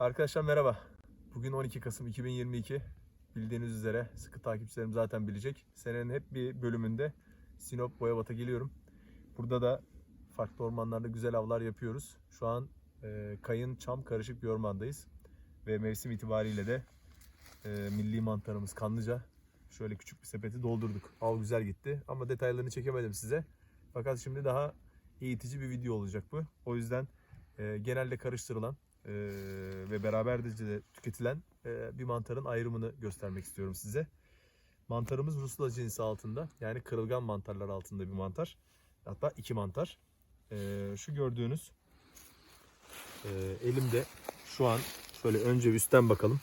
Arkadaşlar merhaba. Bugün 12 Kasım 2022. Bildiğiniz üzere sıkı takipçilerim zaten bilecek. Senenin hep bir bölümünde Sinop Boyabat'a geliyorum. Burada da farklı ormanlarda güzel avlar yapıyoruz. Şu an e, kayın çam karışık bir ormandayız. Ve mevsim itibariyle de e, milli mantarımız kanlıca. Şöyle küçük bir sepeti doldurduk. Av güzel gitti ama detaylarını çekemedim size. Fakat şimdi daha eğitici bir video olacak bu. O yüzden e, genelde karıştırılan e, ve beraberce tüketilen e, bir mantarın ayrımını göstermek istiyorum size. Mantarımız Rusla cinsi altında yani kırılgan mantarlar altında bir mantar. Hatta iki mantar. E, şu gördüğünüz e, elimde şu an şöyle önce üstten bakalım.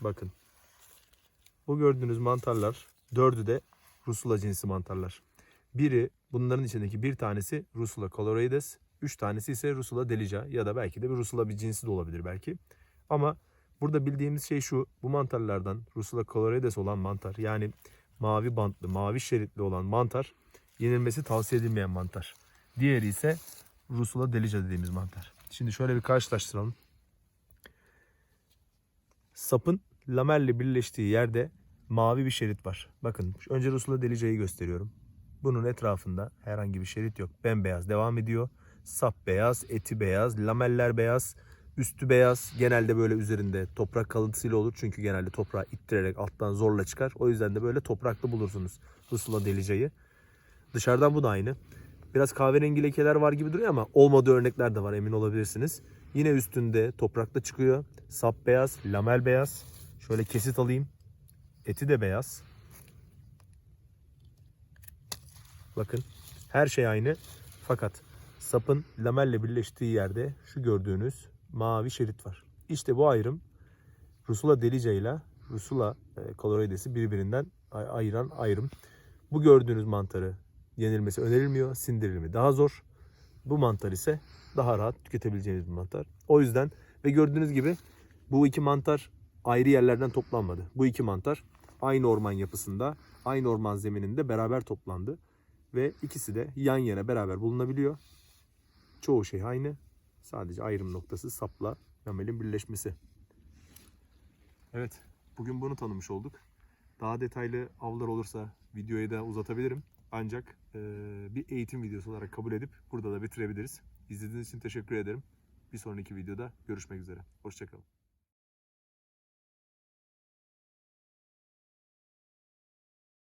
Bakın. Bu gördüğünüz mantarlar dördü de Rusula cinsi mantarlar. Biri bunların içindeki bir tanesi Rusula coloraides, üç tanesi ise Rusula delica ya da belki de bir Rusula bir cinsi de olabilir belki. Ama burada bildiğimiz şey şu. Bu mantarlardan Rusula coloraides olan mantar yani mavi bantlı, mavi şeritli olan mantar yenilmesi tavsiye edilmeyen mantar. Diğeri ise Rusula delica dediğimiz mantar. Şimdi şöyle bir karşılaştıralım. Sapın lamelle birleştiği yerde mavi bir şerit var. Bakın önce Rusula delica'yı gösteriyorum. Bunun etrafında herhangi bir şerit yok. Bembeyaz devam ediyor. Sap beyaz, eti beyaz, lameller beyaz, üstü beyaz. Genelde böyle üzerinde toprak kalıntısıyla olur. Çünkü genelde toprağı ittirerek alttan zorla çıkar. O yüzden de böyle topraklı bulursunuz Rusula delica'yı. Dışarıdan bu da aynı. Biraz kahverengi lekeler var gibi duruyor ama olmadığı örnekler de var emin olabilirsiniz. Yine üstünde toprakta çıkıyor. Sap beyaz, lamel beyaz. Şöyle kesit alayım. Eti de beyaz. Bakın her şey aynı. Fakat sapın lamelle birleştiği yerde şu gördüğünüz mavi şerit var. İşte bu ayrım Rusula delica ile Rusula e, coloraides'i birbirinden ay- ayıran ayrım. Bu gördüğünüz mantarı yenilmesi önerilmiyor, sindirilimi daha zor. Bu mantar ise daha rahat tüketebileceğiniz bir mantar. O yüzden ve gördüğünüz gibi bu iki mantar ayrı yerlerden toplanmadı. Bu iki mantar aynı orman yapısında, aynı orman zemininde beraber toplandı. Ve ikisi de yan yana beraber bulunabiliyor. Çoğu şey aynı. Sadece ayrım noktası sapla lamelin birleşmesi. Evet, bugün bunu tanımış olduk. Daha detaylı avlar olursa videoyu da uzatabilirim. Ancak eee, bir eğitim videosu olarak kabul edip burada da bitirebiliriz. İzlediğiniz için teşekkür ederim. Bir sonraki videoda görüşmek üzere. Hoşçakalın.